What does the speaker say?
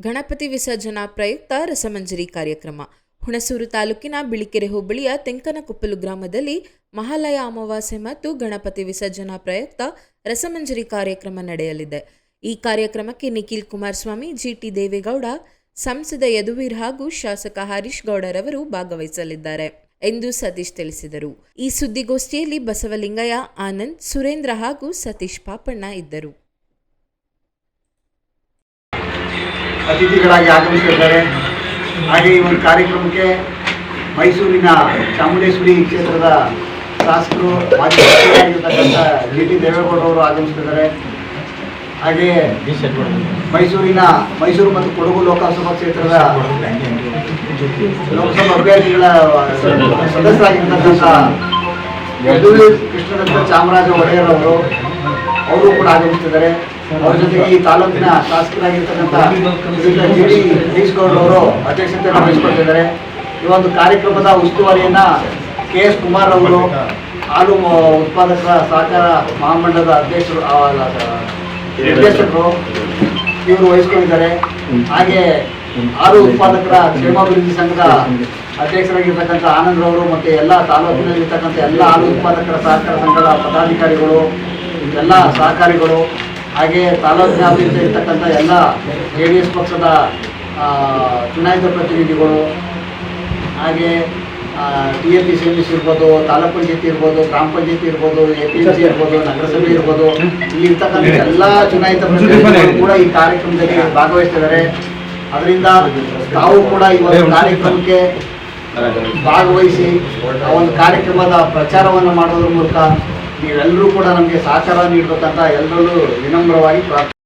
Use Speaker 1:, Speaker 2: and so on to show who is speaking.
Speaker 1: ಗಣಪತಿ ವಿಸರ್ಜನಾ ಪ್ರಯುಕ್ತ ರಸಮಂಜರಿ ಕಾರ್ಯಕ್ರಮ. ಹುಣಸೂರು ತಾಲೂಕಿನ ಬಿಳಿಕೆರೆ ಹೋಬಳಿಯ ತೆಂಕನಕೊಪ್ಪಲು ಗ್ರಾಮದಲ್ಲಿ ಮಹಾಲಯ ಅಮಾವಾಸ್ಯೆ ಮತ್ತು ಗಣಪತಿ ವಿಸರ್ಜನಾ ಪ್ರಯುಕ್ತ ರಸಮಂಜರಿ ಕಾರ್ಯಕ್ರಮ ನಡೆಯಲಿದೆ. ಈ ಕಾರ್ಯಕ್ರಮಕ್ಕೆ ನಿಖಿಲ್ ಕುಮಾರಸ್ವಾಮಿ, ಜಿಟಿ ದೇವೇಗೌಡ, ಸಂಸದ ಯದುವೀರ್ ಹಾಗೂ ಶಾಸಕ ಹರೀಶ್ ಗೌಡರವರು ಭಾಗವಹಿಸಲಿದ್ದಾರೆ ಎಂದು ಸತೀಶ್ ತಿಳಿಸಿದರು. ಈ ಸುದ್ದಿಗೋಷ್ಠಿಯಲ್ಲಿ ಬಸವಲಿಂಗಯ್ಯ, ಆನಂದ್, ಸುರೇಂದ್ರ ಹಾಗೂ ಸತೀಶ್ ಪಾಪಣ್ಣ ಇದ್ದರು.
Speaker 2: ಅತಿಥಿಗಳಾಗಿ ಆಗಮಿಸಿದ್ದಾರೆ. ಹಾಗೆ ಈ ಒಂದು ಕಾರ್ಯಕ್ರಮಕ್ಕೆ ಮೈಸೂರಿನ ಚಾಮುಂಡೇಶ್ವರಿ ಕ್ಷೇತ್ರದ ಶಾಸಕರು ಮಾಜಿ ಸಚಿವರಾಗಿರ್ತಕ್ಕಂಥ ಜಿ ಟಿ ದೇವೇಗೌಡರವರು ಆಗಮಿಸ್ತಿದ್ದಾರೆ ಹಾಗೆ ಮೈಸೂರಿನ ಮೈಸೂರು ಮತ್ತು ಕೊಡಗು ಲೋಕಸಭಾ ಕ್ಷೇತ್ರದ ಲೋಕಸಭಾ ಅಭ್ಯರ್ಥಿಗಳ ಸದಸ್ಯರಾಗಿರ್ತಕ್ಕಂಥ ಯದುವೀರ್ ಕೃಷ್ಣದತ್ತ ಚಾಮರಾಜ ಒಡೆಯರ್ ಅವರು ಅವರು ಕೂಡ ಆಗಮಿಸ್ತಿದ್ದಾರೆ ಅವ್ರ ಜೊತೆಗೆ ಈ ತಾಲೂಕಿನ ಶಾಸಕರಾಗಿರ್ತಕ್ಕಂಥ ಅಧ್ಯಕ್ಷತೆ ಗೌಡ್ ಅವರು ಈ ಒಂದು ಕಾರ್ಯಕ್ರಮದ ಉಸ್ತುವಾರಿಯನ್ನ ಕೆ ಎಸ್ ಕುಮಾರ್ ಅವರು, ಹಾಲು ಉತ್ಪಾದಕರ ಸಹಕಾರ ಮಹಾಮಂಡಲದ ಅಧ್ಯಕ್ಷರು ನಿರ್ದೇಶಕರು ಇವರು ವಹಿಸ್ಕೊಂಡಿದ್ದಾರೆ. ಹಾಗೆ ಹಾಲು ಉತ್ಪಾದಕರ ಕ್ಷೇಮಾಭಿವೃದ್ಧಿ ಸಂಘದ ಅಧ್ಯಕ್ಷರಾಗಿರ್ತಕ್ಕಂಥ ಆನಂದ್ ಅವರು ಮತ್ತು ಎಲ್ಲ ತಾಲೂಕಿನಲ್ಲಿರ್ತಕ್ಕಂಥ ಎಲ್ಲ ಹಾಲು ಉತ್ಪಾದಕರ ಸಹಕಾರ ಸಂಘದ ಪದಾಧಿಕಾರಿಗಳು, ಎಲ್ಲ ಸಹಕಾರಿಗಳು ಹಾಗೆ ತಾಲೂಕಿನಾದ್ಯಂತ ಇರ್ತಕ್ಕಂಥ ಎಲ್ಲ ಜೆ ಡಿ ಎಸ್ ಪಕ್ಷದ ಚುನಾಯಿತ ಪ್ರತಿನಿಧಿಗಳು, ಹಾಗೆ T A P C M S ಇರ್ಬೋದು, ತಾಲೂಕು ಪಂಚಾಯತಿ ಇರ್ಬೋದು, ಗ್ರಾಮ ಪಂಚಾಯತಿ ಇರ್ಬೋದು ಎ ಪಿ ಎಂ ಸಿ ಇರ್ಬೋದು, ನಗರಸಭೆ ಇರ್ಬೋದು, ಇಲ್ಲಿ ಇರ್ತಕ್ಕಂಥ ಎಲ್ಲ ಚುನಾಯಿತ ಪ್ರತಿನಿಧಿಗಳು ಕೂಡ ಈ ಕಾರ್ಯಕ್ರಮದಲ್ಲಿ ಭಾಗವಹಿಸ್ತಿದ್ದಾರೆ. ಅದರಿಂದ ತಾವು ಕೂಡ ಈ ಒಂದು ಕಾರ್ಯಕ್ರಮಕ್ಕೆ ಭಾಗವಹಿಸಿ, ಆ ಒಂದು ಕಾರ್ಯಕ್ರಮದ ಪ್ರಚಾರವನ್ನು ಮಾಡೋದ್ರ ಮೂಲಕ ನೀವೆಲ್ಲರೂ ಕೂಡ ನಮಗೆ ಸಹಕಾರ ನೀಡಬೇಕಂತ ಎಲ್ಲರಲ್ಲೂ ವಿನಮ್ರವಾಗಿ ಪ್ರಾರ್ಥನೆ